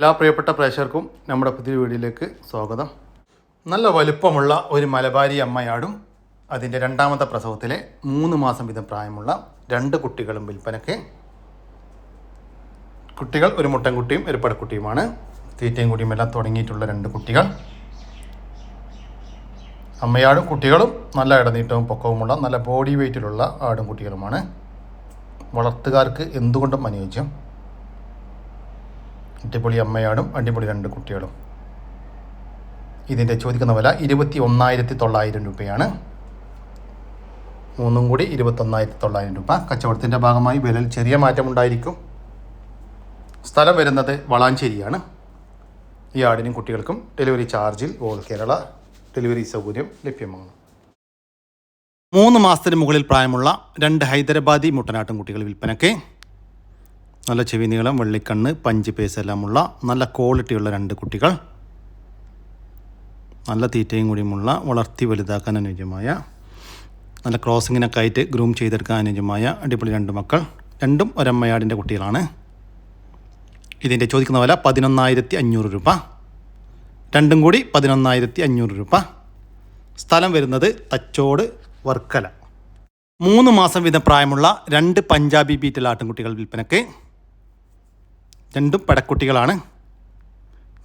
എല്ലാ പ്രിയപ്പെട്ട പ്രേക്ഷകർക്കും നമ്മുടെ പുതിയ വീഡിയോയിലേക്ക് സ്വാഗതം. നല്ല വലുപ്പമുള്ള ഒരു മലബാരി അമ്മയാടും അതിന്റെ രണ്ടാമത്തെ പ്രസവത്തിലെ മൂന്ന് മാസം വീതം പ്രായമുള്ള രണ്ട് കുട്ടികളും വിൽപ്പനയ്ക്ക്. കുട്ടികൾ ഒരു മുട്ടൻകുട്ടിയും ഒരു പടക്കുട്ടിയുമാണ് തീറ്റയും കുട്ടിയും എല്ലാം തുടങ്ങിയിട്ടുള്ള രണ്ട് കുട്ടികൾ. അമ്മയാടും കുട്ടികളും നല്ല ഇടനീട്ടവും പൊക്കവുമുള്ള നല്ല ബോഡി വെയ്റ്റിലുള്ള ആടും കുട്ടികളുമാണ്. വളർത്തുകാർക്ക് എന്തുകൊണ്ടും അനുയോജ്യം. അടിപൊളി അമ്മയാടും അടിപൊളി രണ്ട് കുട്ടികളും. ഇതിന്റെ ചോദിക്കുന്ന വില ഇരുപത്തി ഒന്നായിരത്തി തൊള്ളായിരം രൂപയാണ്. മൂന്നും കൂടി ഇരുപത്തൊന്നായിരത്തി തൊള്ളായിരം രൂപ. കച്ചവടത്തിന്റെ ഭാഗമായി വിലയിൽ ചെറിയ മാറ്റമുണ്ടായിരിക്കും. സ്ഥലം വരുന്നത് വളാഞ്ചേരിയാണ്. ഈ ആടിനും കുട്ടികൾക്കും ഡെലിവറി ചാർജിൽ ഓൾ കേരള ഡെലിവറി സൗകര്യം ലഭ്യമാണ്. മൂന്ന് മാസത്തിന് മുകളിൽ പ്രായമുള്ള രണ്ട് ഹൈദരാബാദി മുട്ടനാട്ടും കുട്ടികൾ വിൽപ്പനയ്ക്ക് നല്ല ചെവി നീളം വെള്ളിക്കണ്ണ് പഞ്ച് പേസ് എല്ലാമുള്ള നല്ല ക്വാളിറ്റിയുള്ള രണ്ട് കുട്ടികൾ. നല്ല തീറ്റയും കൂടിയുമുള്ള വളർത്തി വലുതാക്കാൻ അനുയോജ്യമായ നല്ല ക്രോസിങ്ങിനൊക്കെ ആയിട്ട് ഗ്രൂം ചെയ്തെടുക്കാൻ അനുയോജ്യമായ അടിപൊളി രണ്ട് മക്കൾ. രണ്ടും ഒരമ്മയാടിന്റെ കുട്ടികളാണ്. ഇതിന്റെ ചോദിക്കുന്ന വില പതിനൊന്നായിരത്തി അഞ്ഞൂറ് രൂപ. രണ്ടും കൂടി പതിനൊന്നായിരത്തി അഞ്ഞൂറ് രൂപ. സ്ഥലം വരുന്നത് തച്ചോട് വർക്കല. മൂന്ന് മാസം വീതം പ്രായമുള്ള രണ്ട് പഞ്ചാബി ബീറ്റൽ ആട്ടിൻകുട്ടികൾ വിൽപ്പനയ്ക്ക് രണ്ടും പടക്കുട്ടികളാണ്.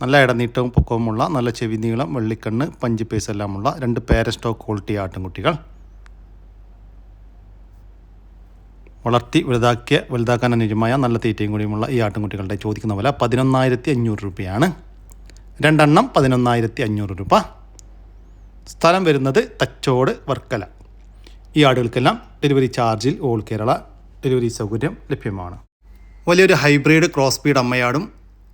നല്ല ഇടനീട്ടവും പൊക്കവുമുള്ള നല്ല ചെവി നീളം വെള്ളിക്കണ്ണ് പഞ്ച് പേസ് എല്ലാമുള്ള രണ്ട് പേരസ്റ്റോ ക്വാളിറ്റി ആട്ടിൻകുട്ടികൾ. വളർത്തി വലുതാക്കിയ വലുതാക്കാൻ അനുയോജ്യമായ നല്ല തീറ്റയും കൂടിയുമുള്ള ഈ ആട്ടിൻകുട്ടികളുടെ ചോദിക്കുന്ന വില പതിനൊന്നായിരത്തി അഞ്ഞൂറ് രൂപയാണ്. രണ്ടെണ്ണം പതിനൊന്നായിരത്തി അഞ്ഞൂറ് രൂപ. സ്ഥലം വരുന്നത് തച്ചോട് വർക്കല. ഈ ആടുകൾക്കെല്ലാം ഡെലിവറി ചാർജിൽ ഓൾ കേരള ഡെലിവറി സൗകര്യം ലഭ്യമാണ്. വലിയൊരു ഹൈബ്രിഡ് ക്രോസ് ബീഡ് അമ്മയാടും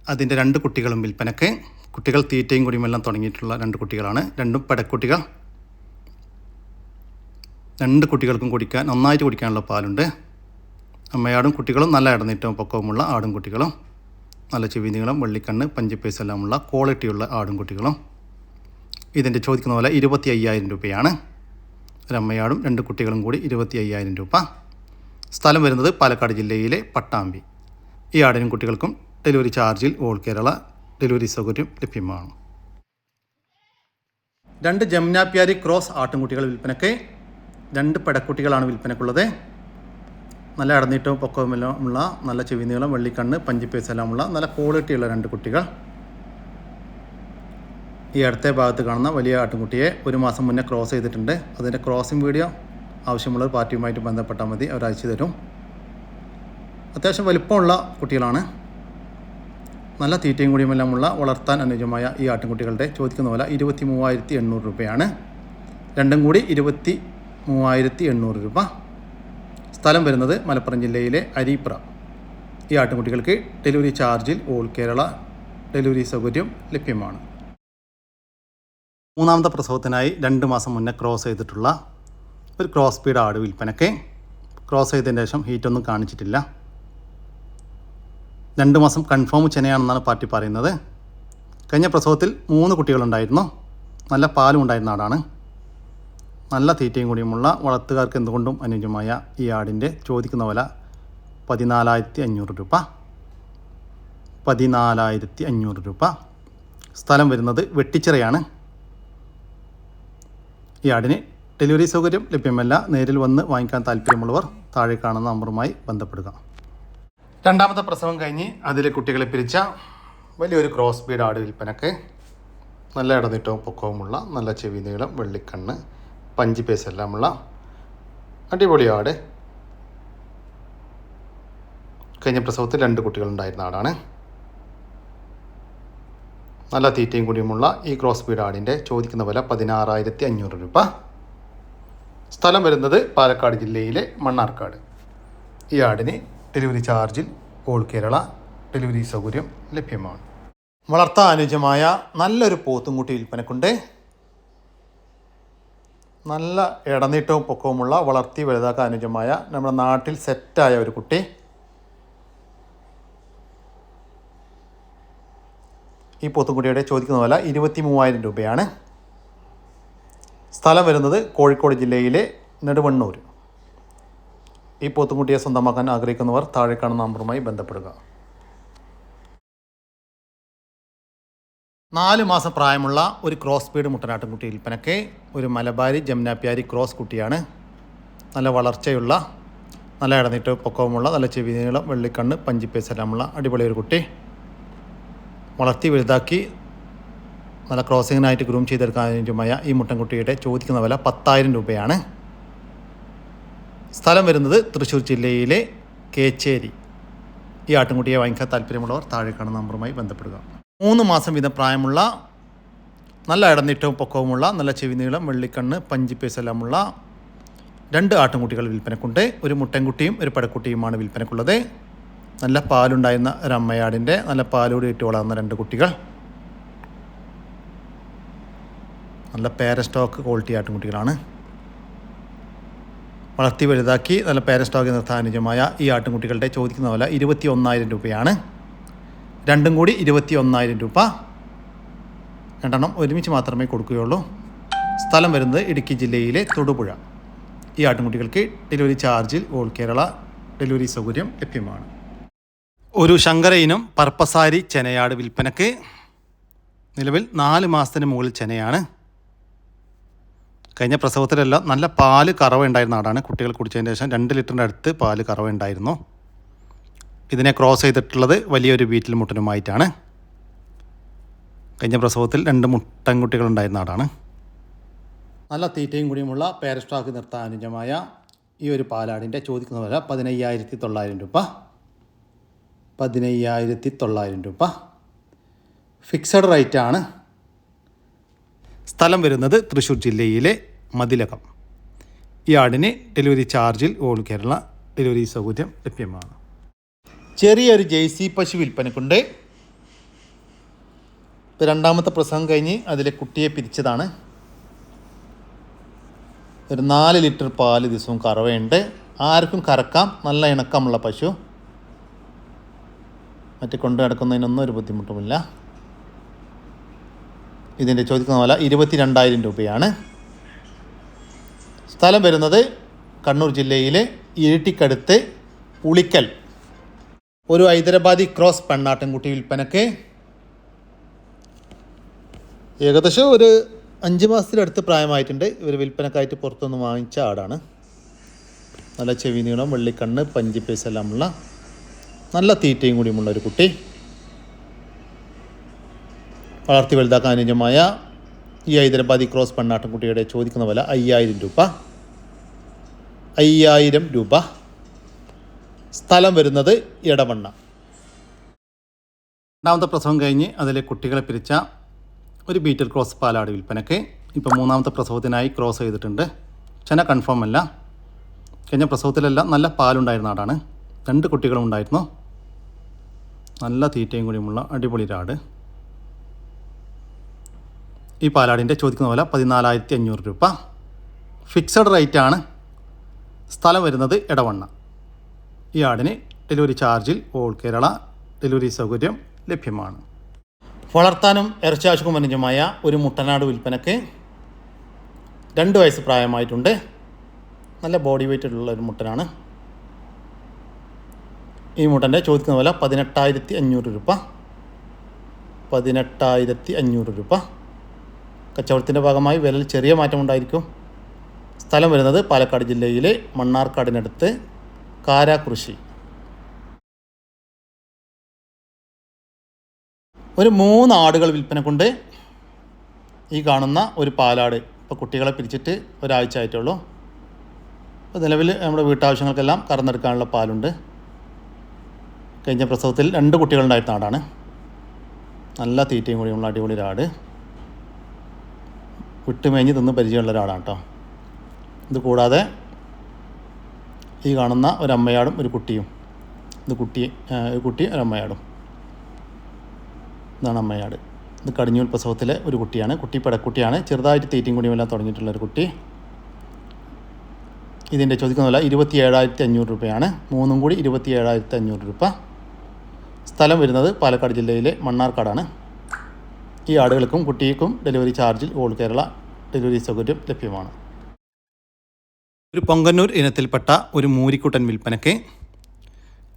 അതിന്റെ രണ്ട് കുട്ടികളും വിൽപ്പനക്ക്. കുട്ടികൾ തീറ്റയും കുടിയുമെല്ലാം തുടങ്ങിയിട്ടുള്ള രണ്ട് കുട്ടികളാണ്. രണ്ടും പടക്കുട്ടികൾ. രണ്ട് കുട്ടികൾക്കും കുടിക്കാൻ നന്നായിട്ട് കുടിക്കാനുള്ള പാലുണ്ട്. അമ്മയാടും കുട്ടികളും നല്ല ഇടനീറ്റവും പൊക്കവുമുള്ള ആടും കുട്ടികളും. നല്ല ചെവി നീളം വെള്ളിക്കണ്ണ് പഞ്ചപ്പേസെല്ലാമുള്ള ക്വാളിറ്റിയുള്ള ആടും കുട്ടികളും. ഇതിന്റെ ചോദിക്കുന്ന പോലെ ഇരുപത്തി അയ്യായിരം രൂപയാണ്. ഒരമ്മയാടും രണ്ട് കുട്ടികളും കൂടി ഇരുപത്തി അയ്യായിരം രൂപ. സ്ഥലം വരുന്നത് പാലക്കാട് ജില്ലയിലെ പട്ടാമ്പി. ഈ ആടിനും കുട്ടികൾക്കും ഡെലിവറി ചാർജിൽ ഓൾ കേരള ഡെലിവറി സൗകര്യം ലഭ്യമാണ്. രണ്ട് ജമുനാപ്യാരി ക്രോസ് ആട്ടിൻകുട്ടികൾ വിൽപ്പനയ്ക്ക് രണ്ട് പെടക്കുട്ടികളാണ് വിൽപ്പനക്കുള്ളത്. നല്ല ഇടനീട്ടവും പൊക്കവുമെല്ലാം ഉള്ള നല്ല ചെവി നീളം വെള്ളിക്കണ്ണ് പഞ്ചിപ്പേസ് എല്ലാമുള്ള നല്ല ക്വാളിറ്റിയുള്ള രണ്ട് കുട്ടികൾ. ഈ അടുത്ത ഭാഗത്ത് കാണുന്ന വലിയ ആട്ടിൻകുട്ടിയെ ഒരു മാസം മുന്നേ ക്രോസ് ചെയ്തിട്ടുണ്ട്. അതിന്റെ ക്രോസിംഗ് വീഡിയോ ആവശ്യമുള്ള പാർട്ടിയുമായിട്ട് ബന്ധപ്പെട്ടാൽ മതി. അവർ അയച്ചു തരും. അത്യാവശ്യം വലിപ്പമുള്ള കുട്ടികളാണ്. നല്ല തീറ്റയും കൂടിയുമെല്ലാമുള്ള വളർത്താൻ അനുയോജ്യമായ ഈ ആട്ടിൻകുട്ടികളുടെ ചോദിക്കുന്ന വില ഇരുപത്തി മൂവായിരത്തി എണ്ണൂറ് രൂപയാണ്. രണ്ടും കൂടി ഇരുപത്തി മൂവായിരത്തി എണ്ണൂറ് രൂപ. സ്ഥലം വരുന്നത് മലപ്പുറം ജില്ലയിലെ അരീപ്ര. ഈ ആട്ടിൻകുട്ടികൾക്ക് ഡെലിവറി ചാർജിൽ ഓൾ കേരള ഡെലിവറി സൗകര്യം ലഭ്യമാണ്. മൂന്നാമത്തെ പ്രസവത്തിനായി രണ്ട് മാസം മുന്നേ ക്രോസ് ചെയ്തിട്ടുള്ള ഒരു ക്രോസ് സ്പീഡ് ആട് വിൽപ്പനയ്ക്ക് ക്രോസ് ചെയ്തതിന് ശേഷം ഹീറ്റൊന്നും കാണിച്ചിട്ടില്ല. രണ്ട് മാസം കൺഫേം ചെനയാണെന്നാണ് പാർട്ടി പറയുന്നത്. കഴിഞ്ഞ പ്രസവത്തിൽ മൂന്ന് കുട്ടികളുണ്ടായിരുന്നു. നല്ല പാലും ഉണ്ടായിരുന്ന ആടാണ് നല്ല തീറ്റയും കൂടിയുമുള്ള വളർത്തുകാർക്ക് എന്തുകൊണ്ടും അനുയോജ്യമായ ഈ ആടിന്റെ ചോദിക്കുന്ന വില പതിനാലായിരത്തി അഞ്ഞൂറ് രൂപ. പതിനാലായിരത്തി അഞ്ഞൂറ് രൂപ. സ്ഥലം വരുന്നത് വെട്ടിച്ചിറയാണ്. ഈ ആടിന് ഡെലിവറി സൗകര്യം ലഭ്യമല്ല. നേരിൽ വന്ന് വാങ്ങിക്കാൻ താല്പര്യമുള്ളവർ താഴെ കാണുന്ന നമ്പറുമായി ബന്ധപ്പെടുക. രണ്ടാമത്തെ പ്രസവം കഴിഞ്ഞ് അതിലെ കുട്ടികളെ പിരിച്ച വലിയൊരു ക്രോസ് ബീഡ് ആട് വിൽപ്പനക്ക് നല്ല ഇടനീട്ടവും പൊക്കവുമുള്ള നല്ല ചെവി നീളം വെള്ളിക്കണ്ണ് പഞ്ചി പേസ് എല്ലാമുള്ള അടിപൊളി ആട്. കഴിഞ്ഞ പ്രസവത്തിൽ രണ്ട് കുട്ടികളുണ്ടായിരുന്ന ആടാണ്. നല്ല തീറ്റയും കൂടിയുമുള്ള ഈ ക്രോസ് ബീഡ് ആടിന്റെ ചോദിക്കുന്ന വില പതിനാറായിരത്തി അഞ്ഞൂറ് രൂപ. സ്ഥലം വരുന്നത് പാലക്കാട് ജില്ലയിലെ മണ്ണാർക്കാട്. ഈ ആടിന് ഡെലിവറി ചാർജിൽ ഓൾ കേരള ഡെലിവറി സൗകര്യം ലഭ്യമാണ്. വളർത്താൻ അനുയോജ്യമായ നല്ലൊരു പോത്തുംകുട്ടി വിൽപ്പനക്കുണ്ട്. നല്ല ഇടനീട്ടവും പൊക്കവുമുള്ള വളർത്തി വലുതാക്കാൻ അനുയോജ്യമായ നമ്മുടെ നാട്ടിൽ സെറ്റായ ഒരു കുട്ടി. ഈ പോത്തുംകുട്ടിയുടെ ചോദിക്കുന്ന വില ഇരുപത്തി മൂവായിരം രൂപയാണ്. സ്ഥലം വരുന്നത് കോഴിക്കോട് ജില്ലയിലെ നെടുവണ്ണൂർ ഈ പോത്തുംകുട്ടിയെ സ്വന്തമാക്കാൻ ആഗ്രഹിക്കുന്നവർ താഴെ കാണുന്ന നമ്പറുമായി ബന്ധപ്പെടുക. നാല് മാസം പ്രായമുള്ള ഒരു ക്രോസ് സ്പീഡ് മുട്ടനാട്ടുംകുട്ടി വിൽപ്പനയ്ക്ക് ഒരു മലബാരി ജംനാപ്യാരി ക്രോസ് കുട്ടിയാണ്. നല്ല വളർച്ചയുള്ള നല്ല ഇടനീട്ട് പൊക്കവുമുള്ള നല്ല ചെവി നീളം വെള്ളിക്കണ്ണ് പഞ്ചിപ്പേസെല്ലാമുള്ള അടിപൊളി ഒരു കുട്ടി. വളർത്തി വലുതാക്കി നല്ല ക്രോസിങ്ങിനായിട്ട് ഗ്രൂം ചെയ്തെടുക്കാൻ അനുയോജ്യമായ ഈ മുട്ടൻകുട്ടിയുടെ ചോദിക്കുന്ന വില പത്തായിരം രൂപയാണ്. സ്ഥലം വരുന്നത് തൃശ്ശൂർ ജില്ലയിലെ കേച്ചേരി. ഈ ആട്ടിൻകുട്ടിയെ വാങ്ങിക്കാൻ താല്പര്യമുള്ളവർ താഴെ കാണുന്ന നമ്പറുമായി ബന്ധപ്പെടുക. മൂന്ന് മാസം വീതം പ്രായമുള്ള നല്ല ഇടനീട്ടവും പൊക്കവുമുള്ള നല്ല ചെവി നീളം വെള്ളിക്കണ്ണ് പഞ്ചിപ്പേസെല്ലാമുള്ള രണ്ട് ആട്ടിൻകുട്ടികൾ വിൽപ്പനക്കുണ്ട്. ഒരു മുട്ടൻകുട്ടിയും ഒരു പടക്കുട്ടിയുമാണ് വിൽപ്പനക്കുള്ളത്. നല്ല പാലുണ്ടായിരുന്ന ഒരു അമ്മയാടിന്റെ നല്ല പാലോട് ഇട്ട് വളർന്ന രണ്ട് കുട്ടികൾ. നല്ല പേര സ്റ്റോക്ക് ക്വാളിറ്റി ആട്ടിൻകുട്ടികളാണ്. വളർത്തി വലുതാക്കി നല്ല പേര സ്റ്റോക്ക് നിർത്താൻ അനുജമായ ഈ ആട്ടിൻകുട്ടികളുടെ ചോദിക്കുന്ന വില ഇരുപത്തി ഒന്നായിരം രൂപയാണ്. രണ്ടും കൂടി ഇരുപത്തി ഒന്നായിരം രൂപ. രണ്ടെണ്ണം ഒരുമിച്ച് മാത്രമേ കൊടുക്കുകയുള്ളൂ. സ്ഥലം വരുന്നത് ഇടുക്കി ജില്ലയിലെ തൊടുപുഴ. ഈ ആട്ടിൻകുട്ടികൾക്ക് ഡെലിവറി ചാർജിൽ ഓൾ കേരള ഡെലിവറി സൗകര്യം ലഭ്യമാണ്. ഒരു ശങ്കര ഇനം പർപ്പസാരി ചെനയാട് വിൽപ്പനക്ക് നിലവിൽ നാല് മാസത്തിന് മുകളിൽ ചെനയാണ്. കഴിഞ്ഞ പ്രസവത്തിലെല്ലാം നല്ല പാൽ കറവ ഉണ്ടായിരുന്ന ആടാണ്. കുട്ടികൾ കുടിച്ചതിന് ശേഷം രണ്ട് ലിറ്ററിന്റെ അടുത്ത് പാൽ കറവ ഉണ്ടായിരുന്നു. ഇതിനെ ക്രോസ് ചെയ്തിട്ടുള്ളത് വലിയൊരു വീറ്റിൽ മുട്ടനുമായിട്ടാണ്. കഴിഞ്ഞ പ്രസവത്തിൽ രണ്ട് മുട്ടൻകുട്ടികളുണ്ടായിരുന്ന ആടാണ്. നല്ല തീറ്റയും കൂടിയുമുള്ള പേരസ്റ്റാക്ക് നിർത്താൻ അനുജമായ ഈ ഒരു പാലാടിന്റെ ചോദിക്കുന്ന വില പതിനയ്യായിരത്തി തൊള്ളായിരം രൂപ. പതിനയ്യായിരത്തി തൊള്ളായിരം രൂപ ഫിക്സഡ് റേറ്റാണ് സ്ഥലം വരുന്നത് തൃശ്ശൂർ ജില്ലയിലെ മതിലകം. ഈ ആടിന് ഡെലിവറി ചാർജിൽ ഓൾ കേരള ഡെലിവറി സൗകര്യം ലഭ്യമാണ്. ചെറിയൊരു ജെയ്സി പശു വിൽപ്പനക്കുണ്ട്. രണ്ടാമത്തെ പ്രസവം കഴിഞ്ഞ് അതിലെ കുട്ടിയെ പിരിച്ചതാണ്. ഒരു നാല് ലിറ്റർ പാൽ ദിവസവും കറവയുണ്ട്. ആർക്കും കറക്കാം നല്ല ഇണക്കമുള്ള പശു. മറ്റു കൊണ്ടു നടക്കുന്നതിനൊന്നും ഒരു ബുദ്ധിമുട്ടുമില്ല. ഇതിന്റെ ചോദിക്കുന്ന വില ഇരുപത്തി രണ്ടായിരം രൂപയാണ്. സ്ഥലം വരുന്നത് കണ്ണൂർ ജില്ലയിലെ ഇരിട്ടിക്കടുത്ത് ഉളിക്കൽ ഒരു ഹൈദരാബാദി ക്രോസ് പെണ്ണാട്ടിൻകുട്ടി വിൽപ്പനക്ക്. ഏകദേശം ഒരു അഞ്ച് മാസത്തിനടുത്ത് പ്രായമായിട്ടുണ്ട്. ഇവർ വിൽപ്പനക്കായിട്ട് പുറത്തുനിന്ന് വാങ്ങിച്ച ആടാണ്. നല്ല ചെവി നീളം വെള്ളിക്കണ്ണ് പഞ്ചിപ്പേസ് എല്ലാമുള്ള നല്ല തീറ്റയും കൂടിയുമുള്ള ഒരു കുട്ടി. വളർത്തി വലുതാക്കാൻ അനുയോജ്യമായ ഈ ഹൈദരാബാദി ക്രോസ് പെണ്ണാട്ടൻകുട്ടിയുടെ ചോദിക്കുന്ന വില അയ്യായിരം രൂപ. അയ്യായിരം രൂപ. സ്ഥലം വരുന്നത് ഇടവണ്ണ രണ്ടാമത്തെ പ്രസവം കഴിഞ്ഞ് അതിലെ കുട്ടികളെ പിരിച്ച ഒരു ബീറ്റൽ ക്രോസ് പാലാട് വിൽപ്പനക്ക് ഇപ്പോൾ മൂന്നാമത്തെ പ്രസവത്തിനായി ക്രോസ് ചെയ്തിട്ടുണ്ട്. ചെന കൺഫേം അല്ല. കഴിഞ്ഞ പ്രസവത്തിലെല്ലാം നല്ല പാലുണ്ടായിരുന്ന ആടാണ്. രണ്ട് കുട്ടികളും ഉണ്ടായിരുന്നു നല്ല തീറ്റയും കൂടിയുമുള്ള അടിപൊളി രാട് ഈ പാലാടിന്റെ ചോദിക്കുന്ന വില പതിനാലായിരത്തി അഞ്ഞൂറ് രൂപ. ഫിക്സഡ് റേറ്റ് ആണ് സ്ഥലം വരുന്നത് ഇടവണ്ണ ഈ ആടിന് ഡെലിവറി ചാർജിൽ ഓൾ കേരള ഡെലിവറി സൗകര്യം ലഭ്യമാണ്. വളർത്താനും ഇറച്ചാശുക്കും അനുജമായ ഒരു മുട്ടനാട് വിൽപ്പനക്ക് രണ്ട് വയസ്സ് പ്രായമായിട്ടുണ്ട്. നല്ല ബോഡി വെയിറ്റ് ഉള്ള ഒരു മുട്ടനാണ്. ഈ മുട്ടന്റെ ചോദിക്കുന്ന വില പതിനെട്ടായിരത്തി അഞ്ഞൂറ് രൂപ. പതിനെട്ടായിരത്തി അഞ്ഞൂറ് രൂപ. കച്ചവടത്തിന്റെ ഭാഗമായി വിലയിൽ ചെറിയ മാറ്റമുണ്ടായിരിക്കും സ്ഥലം വരുന്നത് പാലക്കാട് ജില്ലയിലെ മണ്ണാർക്കാടിനടുത്ത് കാരാകൃഷി. ഒരു മൂന്ന് ആടുകൾ വിൽപ്പന കൊണ്ട് ഈ കാണുന്ന ഒരു പാലാട് ഇപ്പോൾ കുട്ടികളെ പിരിച്ചിട്ട് ഒരാഴ്ച ആയിട്ടുള്ളൂ. ഇപ്പോൾ നിലവിൽ നമ്മുടെ വീട്ടാവശ്യങ്ങൾക്കെല്ലാം കറന്നെടുക്കാനുള്ള പാലുണ്ട്. കഴിഞ്ഞ പ്രസവത്തിൽ രണ്ട് കുട്ടികളുണ്ടായിരുന്ന ആടാണ്. നല്ല തീറ്റയും കൂടിയുള്ള അടിപൊളി ഒരാട്. വിട്ടുമേഞ്ഞ് തിന്ന് പരിചയമുള്ള ഒരാളാണ് കേട്ടോ. ഇത് കൂടാതെ ഈ കാണുന്ന ഒരമ്മയാടും ഒരു കുട്ടിയും. ഇത് കുട്ടി കുട്ടി ഒരമ്മയാടും ഇതാണ് അമ്മയാട്. ഇത് കടിഞ്ഞൂൽ പ്രസവത്തിലെ ഒരു കുട്ടിയാണ്. കുട്ടി പെടക്കുട്ടിയാണ്. ചെറുതായിട്ട് തീറ്റയും കുടിയുമെല്ലാം തുടങ്ങിയിട്ടുള്ള ഒരു കുട്ടി. ഇതിന്റെ ചോദിക്കുന്ന വില ഇരുപത്തി ഏഴായിരത്തി അഞ്ഞൂറ് രൂപയാണ്. മൂന്നും കൂടി ഇരുപത്തി ഏഴായിരത്തി അഞ്ഞൂറ് രൂപ. സ്ഥലം വരുന്നത് പാലക്കാട് ജില്ലയിലെ മണ്ണാർക്കാടാണ്. ഈ ആടുകൾക്കും കുട്ടിക്കും ഡെലിവറി ചാർജിൽ ഓൾ കേരള ഡെലിവറി സൗകര്യം ലഭ്യമാണ്. ഒരു പൊങ്കന്നൂർ ഇനത്തിൽപ്പെട്ട ഒരു മൂരിക്കുട്ടൻ വിൽപ്പനയ്ക്ക്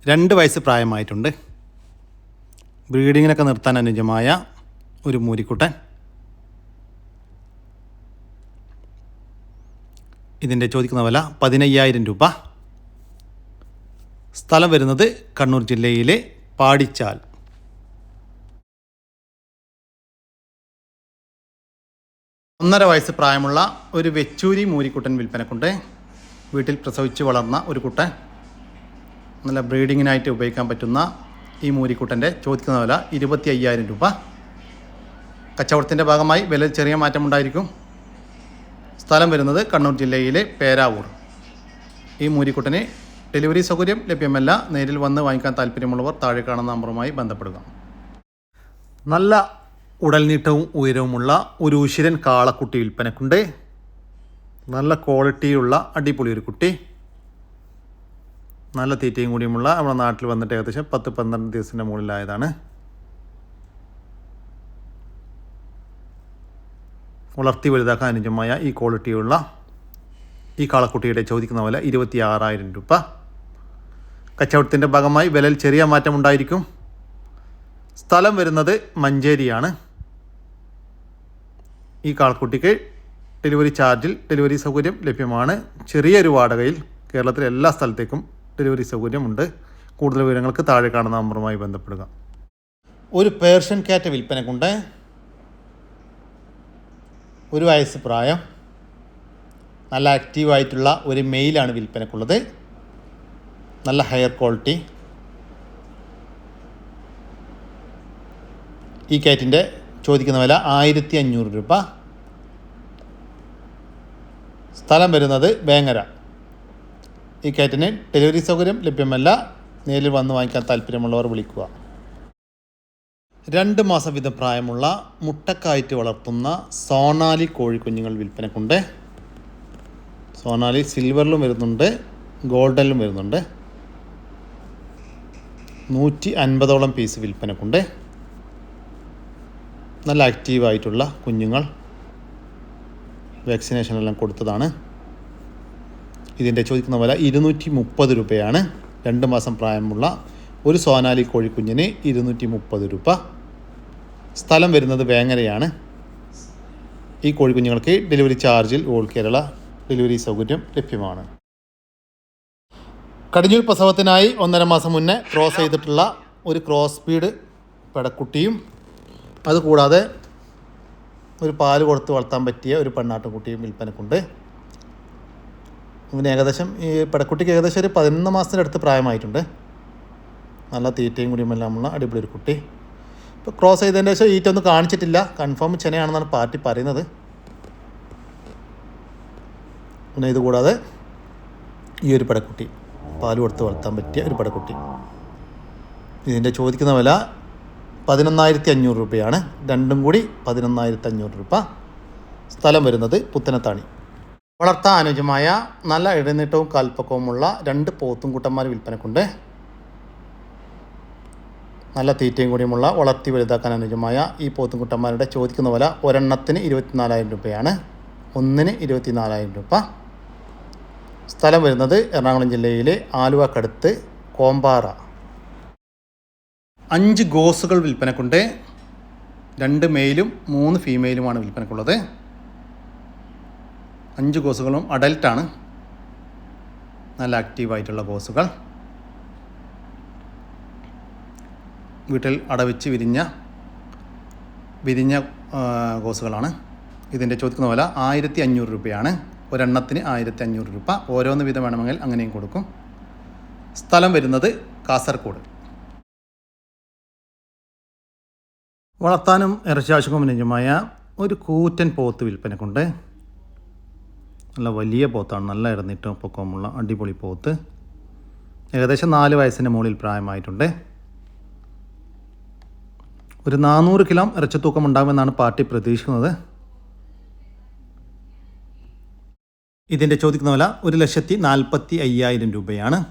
രണ്ട് വയസ്സ് പ്രായമായിട്ടുണ്ട്. ബ്രീഡിങ്ങിനൊക്കെ നിർത്താൻ അനുജമായ ഒരു മൂരിക്കുട്ടൻ. ഇതിന്റെ ചോദിക്കുന്ന വില പതിനയ്യായിരം രൂപ. സ്ഥലം വരുന്നത് കണ്ണൂർ ജില്ലയിലെ പാടിച്ചാൽ. ഒന്നര വയസ്സ് പ്രായമുള്ള ഒരു വെച്ചൂരി മൂരിക്കുട്ടൻ വിൽപ്പനക്കുണ്ട്. വീട്ടിൽ പ്രസവിച്ച് വളർന്ന ഒരു കുട്ടൻ. നല്ല ബ്രീഡിങ്ങിനായിട്ട് ഉപയോഗിക്കാൻ പറ്റുന്ന ഈ മൂരിക്കുട്ടന്റെ ചോദിക്കുന്ന വില ഇരുപത്തി അയ്യായിരം രൂപ. കച്ചവടത്തിന്റെ ഭാഗമായി വില ചെറിയ മാറ്റമുണ്ടായിരിക്കും. സ്ഥലം വരുന്നത് കണ്ണൂർ ജില്ലയിലെ പേരാവൂർ. ഈ മൂരിക്കുട്ടന് ഡെലിവറി സൗകര്യം ലഭ്യമല്ല. നേരിൽ വന്ന് വാങ്ങിക്കാൻ താല്പര്യമുള്ളവർ താഴെ കാണുന്ന നമ്പറുമായി ബന്ധപ്പെടുക. നല്ല ഉടൽനീട്ടവും ഉയരവുമുള്ള ഒരു ഉശിരൻ കാളക്കുട്ടി വിൽപ്പനക്കുണ്ട്. നല്ല ക്വാളിറ്റിയുള്ള അടിപൊളി ഒരു കുട്ടി. നല്ല തീറ്റയും കൂടിയുമുള്ള നമ്മുടെ നാട്ടിൽ വന്നിട്ട് ഏകദേശം പത്ത് പന്ത്രണ്ട് ദിവസത്തിന്റെ മുകളിലായതാണ്. വളർത്തി വലുതാക്കാൻ അനുജമായ ഈ ക്വാളിറ്റിയുള്ള ഈ കാളക്കുട്ടിയുടെ ചോദിക്കുന്ന വില ഇരുപത്തി ആറായിരം രൂപ. കച്ചവടത്തിന്റെ ഭാഗമായി വിലയിൽ ചെറിയ മാറ്റമുണ്ടായിരിക്കും. സ്ഥലം വരുന്നത് മഞ്ചേരിയാണ്. ഈ കാളക്കുട്ടിക്ക് ഡെലിവറി ചാർജിൽ ഡെലിവറി സൗകര്യം ലഭ്യമാണ്. ചെറിയൊരു വാടകയിൽ കേരളത്തിലെ എല്ലാ സ്ഥലത്തേക്കും ഡെലിവറി സൗകര്യമുണ്ട്. കൂടുതൽ വിവരങ്ങൾക്ക് താഴെ കാണുന്ന നമ്പറുമായി ബന്ധപ്പെടുക. ഒരു പേർഷ്യൻ കാറ്റ് വിൽപ്പനക്കുണ്ട് ഒരു വയസ്സ് പ്രായം. നല്ല ആക്റ്റീവായിട്ടുള്ള ഒരു മെയിലാണ് വിൽപ്പനക്കുള്ളത്. നല്ല ഹെയർ ക്വാളിറ്റി ഈ കാറ്റിന്റെ ചോദിക്കുന്ന വില ആയിരത്തി അഞ്ഞൂറ് രൂപ. സ്ഥലം വരുന്നത് വേങ്ങര. ഈ കാറ്റിന് ഡെലിവറി സൗകര്യം ലഭ്യമല്ല. നേരിൽ വന്ന് വാങ്ങിക്കാൻ താല്പര്യമുള്ളവർ വിളിക്കുക. രണ്ട് മാസം വീതം പ്രായമുള്ള മുട്ടക്കായിട്ട് വളർത്തുന്ന സോണാലി കോഴിക്കുഞ്ഞുങ്ങൾ വിൽപ്പനക്കുണ്ട്. സോണാലി സിൽവറിലും വരുന്നുണ്ട്. ഗോൾഡനിലും വരുന്നുണ്ട്. നൂറ്റി അൻപതോളം പീസ് വിൽപ്പനക്കുണ്ട്. നല്ല ആക്റ്റീവായിട്ടുള്ള കുഞ്ഞുങ്ങൾ വാക്സിനേഷൻ എല്ലാം കൊടുത്തതാണ്. ഇതിന്റെ ചോദിക്കുന്ന വില ഇരുന്നൂറ്റി മുപ്പത് രൂപയാണ്. രണ്ട് മാസം പ്രായമുള്ള ഒരു സോനാലി കോഴിക്കുഞ്ഞിന് ഇരുന്നൂറ്റി മുപ്പത് രൂപ. സ്ഥലം വരുന്നത് വേങ്ങരയാണ്. ഈ കോഴിക്കുഞ്ഞുങ്ങൾക്ക് ഡെലിവറി ചാർജിൽ ഓൾ കേരള ഡെലിവറി സൗകര്യം ലഭ്യമാണ്. കടിഞ്ഞൂൽ പ്രസവത്തിനായി ഒന്നര മാസം മുന്നേ ക്രോസ് ചെയ്തിട്ടുള്ള ഒരു ക്രോസ് സ്പീഡ് പെടക്കുട്ടിയും അതുകൂടാതെ ഒരു പാൽ കൊടുത്ത് വളർത്താൻ പറ്റിയ ഒരു പെണ്ണാട്ടുകുട്ടിയും വിൽപ്പനക്കുണ്ട്. ഇവന് ഏകദേശം ഈ പെടക്കുട്ടിക്ക് ഏകദേശം ഒരു പതിനൊന്ന് മാസത്തിന്റെ അടുത്ത് പ്രായമായിട്ടുണ്ട്. നല്ല തീറ്റയും കൂടിയുമെല്ലാമുള്ള അടിപൊളി ഒരു കുട്ടി. ഇപ്പോൾ ക്രോസ് ചെയ്തതിന്റെ ശേഷം ഈറ്റൊന്നും കാണിച്ചിട്ടില്ല. കൺഫേം ചെനയാണെന്നാണ് പാർട്ടി പറയുന്നത്. പിന്നെ ഇതുകൂടാതെ ഈ ഒരു പടക്കുട്ടി പാൽ കൊടുത്ത് വളർത്താൻ പറ്റിയ ഒരു പടക്കുട്ടി ഇതിന്റെ ചോദിക്കുന്ന വില പതിനൊന്നായിരത്തി അഞ്ഞൂറ് രൂപയാണ്. രണ്ടും കൂടി പതിനൊന്നായിരത്തി അഞ്ഞൂറ് രൂപ സ്ഥലം വരുന്നത് പുത്തനത്താണി. വളർത്താൻ അനുജമായ നല്ല ഇടനീട്ടവും കാൽപ്പക്കവുമുള്ള രണ്ട് പോത്തും കൂട്ടന്മാർ വിൽപ്പനക്കുണ്ട്. നല്ല തീറ്റയും കൂടിയുമുള്ള വളർത്തി വലുതാക്കാൻ അനുജമായ ഈ പോത്തും കുട്ടന്മാരുടെ ചോദിക്കുന്ന വില ഒരെണ്ണത്തിന് ഇരുപത്തിനാലായിരം രൂപയാണ്. ഒന്നിന് ഇരുപത്തിനാലായിരം രൂപ. സ്ഥലം വരുന്നത് എറണാകുളം ജില്ലയിലെ ആലുവക്കടുത്ത് കോമ്പാറ. അഞ്ച് ഗോസുകൾ വിൽപ്പനക്കുണ്ട്. രണ്ട് മെയിലും മൂന്ന് ഫീമെയിലുമാണ് വിൽപ്പനക്കുള്ളത്. അഞ്ച് ഗോസുകളും അഡൽട്ടാണ്. നല്ല ആക്റ്റീവായിട്ടുള്ള ഗോസുകൾ. വീട്ടിൽ അടവിച്ച് വിരിഞ്ഞ വിരിഞ്ഞ ഗോസുകളാണ്. ഇതിന്റെ ചോദിക്കുന്ന വില ആയിരത്തി അഞ്ഞൂറ് രൂപയാണ്. ഒരെണ്ണത്തിന് ആയിരത്തി അഞ്ഞൂറ് രൂപ. ഓരോന്ന് വീതം വേണമെങ്കിൽ അങ്ങനെയും കൊടുക്കും. സ്ഥലം വരുന്നത് കാസർഗോഡ് വളർത്താനും ഇറച്ചി ആവശ്യക്കും അനുയോജ്യമായ ഒരു കൂറ്റൻ പോത്ത് വിൽപ്പനക്കുണ്ട് നല്ല വലിയ പോത്താണ്. നല്ല ഇടന്നിട്ടും പൊക്കമുള്ള അടിപൊളി പോത്ത്. ഏകദേശം നാല് വയസ്സിന് മുകളിൽ പ്രായമായിട്ടുണ്ട്. ഒരു നാനൂറ് കിലോ ഇറച്ചത്തൂക്കം ഉണ്ടാകുമെന്നാണ് പാർട്ടി പ്രതീക്ഷിക്കുന്നത്. ഇതിന്റെ ചോദിക്കുന്ന വില ഒരു ലക്ഷത്തി നാൽപ്പത്തി അയ്യായിരം രൂപയാണ്.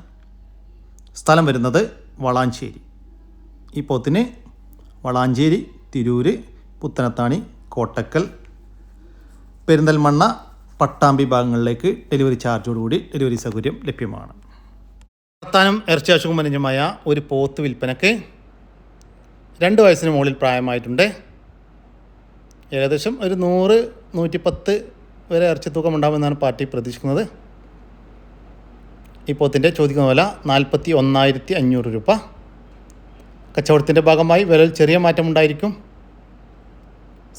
സ്ഥലം വരുന്നത് വളാഞ്ചേരി. ഈ പോത്തിന് വളാഞ്ചേരി തിരൂര് പുത്തനത്താണി കോട്ടക്കൽ പെരിന്തൽമണ്ണ പട്ടാമ്പി ഭാഗങ്ങളിലേക്ക് ഡെലിവറി ചാർജോടുകൂടി ഡെലിവറി സൗകര്യം ലഭ്യമാണ്. വർത്താനം ഇറച്ചി ആശുകുമനുജമായ ഒരു പോത്ത് വിൽപ്പനക്ക് രണ്ട് വയസ്സിന് മുകളിൽ പ്രായമായിട്ടുണ്ട്. ഏകദേശം ഒരു നൂറ് നൂറ്റിപ്പത്ത് വരെ ഇറച്ചി തൂക്കം ഉണ്ടാകുമെന്നാണ് പാർട്ടി പ്രതീക്ഷിക്കുന്നത്. ഈ പോത്തിന്റെ ചോദിക്കുന്ന വില നാൽപ്പത്തി ഒന്നായിരത്തി അഞ്ഞൂറ് രൂപ. കച്ചവടത്തിന്റെ ഭാഗമായി വിലയിൽ ചെറിയ മാറ്റമുണ്ടായിരിക്കും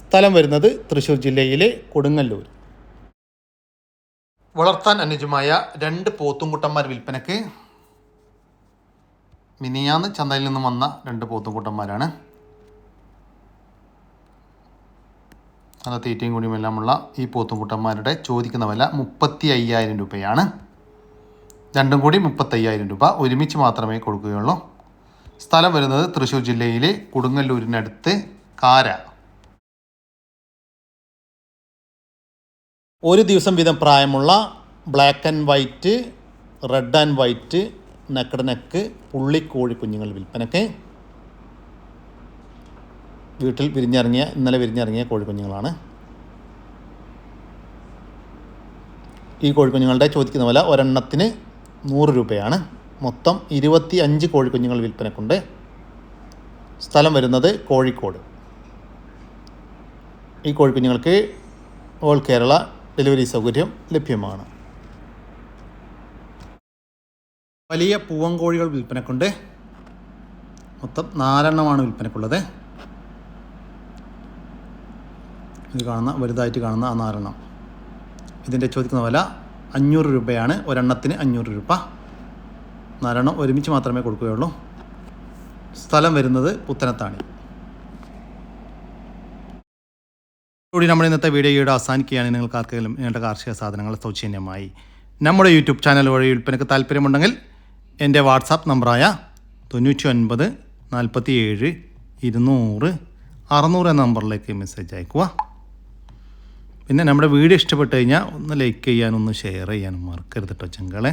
സ്ഥലം വരുന്നത് തൃശ്ശൂർ ജില്ലയിലെ കൊടുങ്ങല്ലൂർ. വളർത്താൻ അനുജമായ രണ്ട് പോത്തുംകുട്ടന്മാർ വിൽപ്പനയ്ക്ക് മിനിയാന്ന് ചന്തയിൽ നിന്നും വന്ന രണ്ട് പോത്തുംകുട്ടന്മാരാണ്. നല്ല തീറ്റയും കുടിയുമെല്ലാമുള്ള ഈ പോത്തുംകുട്ടന്മാരുടെ ചോദിക്കുന്ന വില മുപ്പത്തി അയ്യായിരം രൂപയാണ്. രണ്ടും കൂടി മുപ്പത്തയ്യായിരം രൂപ. ഒരുമിച്ച് മാത്രമേ കൊടുക്കുകയുള്ളൂ. സ്ഥലം വരുന്നത് തൃശ്ശൂർ ജില്ലയിലെ കൊടുങ്ങല്ലൂരിനടുത്ത് കാര. ഒരു ദിവസം വീതം പ്രായമുള്ള black and white red and white naked neck പുള്ളിക്കോഴി കുഞ്ഞുങ്ങൾ വിൽപ്പനക്ക് വീട്ടിൽ വിരിഞ്ഞിറങ്ങിയ ഇന്നലെ വിരിഞ്ഞിറങ്ങിയ കോഴിക്കുഞ്ഞുങ്ങളാണ് ഈ കോഴിക്കുഞ്ഞുങ്ങളുടെ ചോദിക്കുന്ന വില ഒരെണ്ണത്തിന് നൂറ് രൂപയാണ്. മൊത്തം ഇരുപത്തി അഞ്ച് കോഴിക്കുഞ്ഞുങ്ങൾ വിൽപ്പനക്കുണ്ട്. സ്ഥലം വരുന്നത് കോഴിക്കോട്. ഈ കോഴിക്കുഞ്ഞുങ്ങൾക്ക് ഓൾ കേരള ഡെലിവറി സൗകര്യം ലഭ്യമാണ്. വലിയ പൂവങ്കോഴികൾ വിൽപ്പനക്കുണ്ട്. മൊത്തം നാലെണ്ണമാണ് വിൽപ്പനക്കുള്ളത്. ഇത് കാണുന്ന വലുതായിട്ട് കാണുന്ന ആ നാലെണ്ണം. ഇതിന്റെ ചോദിക്കുന്ന വില അഞ്ഞൂറ് രൂപയാണ്. ഒരെണ്ണത്തിന് അഞ്ഞൂറ് രൂപ. നാലെണ്ണം ഒരുമിച്ച് മാത്രമേ കൊടുക്കുകയുള്ളൂ. സ്ഥലം വരുന്നത് പുത്തനത്താണി. കൂടി നമ്മൾ ഇന്നത്തെ വീഡിയോയുടെ അവസാനിക്കുകയാണ്. നിങ്ങൾക്ക് ആർക്കെങ്കിലും നിങ്ങളുടെ കാർഷിക സാധനങ്ങൾ സൗജന്യമായി. നമ്മുടെ യൂട്യൂബ് ചാനൽ വഴി വിൽപ്പനക്ക് താല്പര്യമുണ്ടെങ്കിൽ എന്റെ വാട്സാപ്പ് നമ്പറായ തൊണ്ണൂറ്റി ഒൻപത് നാൽപ്പത്തി ഏഴ് ഇരുന്നൂറ് അറുന്നൂറ് എന്ന നമ്പറിലേക്ക് മെസ്സേജ് അയക്കുക പിന്നെ നമ്മുടെ വീഡിയോ ഇഷ്ടപ്പെട്ട് കഴിഞ്ഞാൽ ഒന്ന് ലൈക്ക് ചെയ്യാനും ഒന്ന് ഷെയർ ചെയ്യാനും മറക്കരുത് കേട്ടോ ചെങ്കളെ.